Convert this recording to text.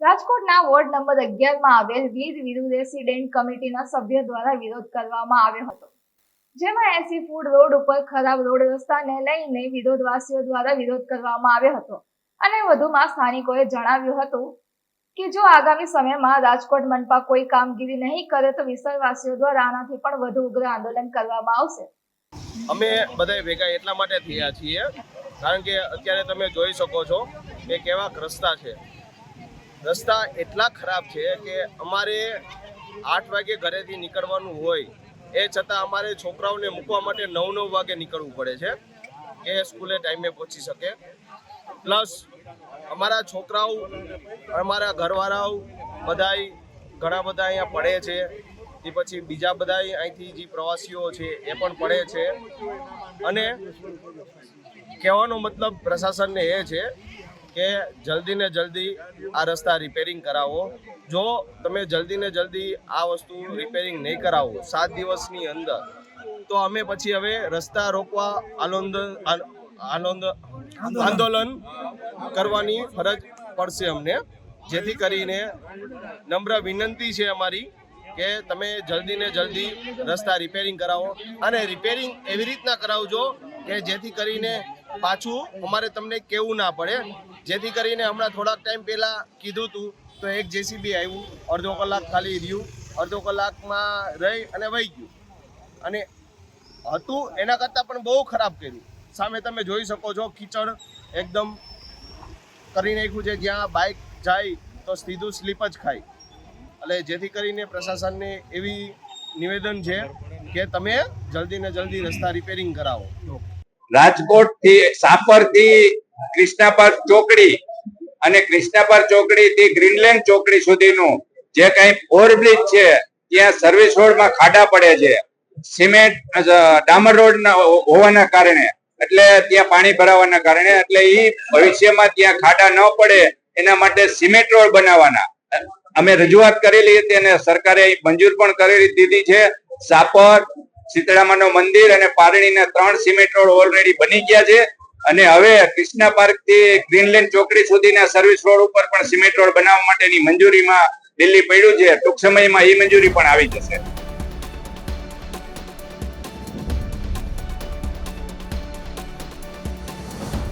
રાજકોટના ward number અગિયારમાં આવેલ વીર વિરુ રેસિડેન્ટ કમિટીના સભ્ય દ્વારા વિરોધ કરવામાં આવ્યો હતો. જેમાં એસી ફૂડ રોડ ઉપર ખરાબ રોડ રસ્તાને લઈને વિરોધવાસીઓ દ્વારા વિરોધ કરવામાં આવ્યો હતો. અને વધુમાં સ્થાનિકોએ જણાવ્યું હતું કે જો આગામી સમયમાં રાજકોટ મનપા કોઈ કામગીરી નહીં કરે તો વિસ્તારવાસીઓ દ્વારા આનાથી પણ વધુ ઉગ્ર આંદોલન કરવામાં આવશે. અમે બધા ભેગા એટલા માટે થયા છીએ, કારણ કે અત્યારે તમે જોઈ શકો છો કે કેવા રસ્તા છે. રસ્તા એટલા ખરાબ છે કે અમારે આઠ વાગે ઘરેથી નીકળવાનું હોય, એ છતાં અમારે છોકરાઓને મૂકવા માટે નવ નવ વાગે નીકળવું પડે છે કે સ્કૂલે ટાઈમે પહોંચી શકે. પ્લસ અમારા છોકરાઓ, અમારા ઘરવાળાઓ બધાય ઘણા બધા અહીંયા પડે છે તે પછી બીજા બધા અહીંથી જે પ્રવાસીઓ છે એ પણ પડે છે. અને કહેવાનો મતલબ પ્રશાસનને એ છે કે જલ્દીને જલ્દી આ રસ્તા રિપેરિંગ કરાવો. જો તમે જલ્દીને જલ્દી આ વસ્તુ રિપેરિંગ નહીં કરાવો સાત દિવસની અંદર તો અમે પછી હવે રસ્તા રોકવા આનંદ આનંદ આંદોલન. કરવાની ફરજ પડશે અમને. જેથી કરીને નમ્ર વિનંતી છે અમારી કે તમે જલ્દીને જલ્દી રસ્તા રિપેરિંગ કરાવો. અને રિપેરિંગ એવી રીતના કરાવજો કે જેથી કરીને પાછું અમારે તમને કેવું ના પડે. જેથી કરીને હમણાં થોડાક ટાઈમ પહેલાં કીધું હતું તો એક જેસીબી આવ્યું, અડધો કલાક ખાલી રહ્યું, અડધો કલાકમાં રહી અને વહી ગયું. અને હતું એના કરતાં પણ બહુ ખરાબ કર્યું. સામે તમે જોઈ શકો છો, કીચડ એકદમ કરી નાખ્યું છે. જ્યાં બાઇક જાય તો સીધું સ્લીપ જ ખાય. એટલે જેથી કરીને પ્રશાસનને એવી નિવેદન છે કે તમે જલ્દી ને જલ્દી રસ્તા રિપેરિંગ કરાવો. રાજકોટથી સાપરથી કૃષ્ણાપર ચોકડી અને કૃષ્ણાપર ચોકડી થી ગ્રીનલેન્ડ ચોકડી સુધીનું જે કઈ ઓવરબ્રિજ છે, ત્યાં સર્વિસ રોડમાં ખાડા પડે છે. સિમેન્ટ ડામર રોડ હોવાના કારણે, એટલે ત્યાં પાણી ભરાવાના કારણે, એટલે એ ભવિષ્યમાં ત્યાં ખાડા ન પડે, એના માટે સિમેન્ટ રોડ બનાવવાના. અમે રજૂઆત કરેલી હતી અને સરકારે મંજૂર પણ કરેલી દીધી છે. સાપર શીતળામાનું મંદિર અને પારણીના ત્રણ સિમેન્ટ રોડ ઓલરેડી બની ગયા છે. અને હવે ક્રિષ્ના પાર્કથી ગ્રીનલેન્ડ ચોકડી સુધીના સર્વિસ રોડ ઉપર પણ સિમેન્ટ રોડ બનાવવા માટેની મંજૂરીમાં દિલ્હી પડ્યું છે. ટૂંક સમયમાં એ મંજૂરી પણ આવી જશે.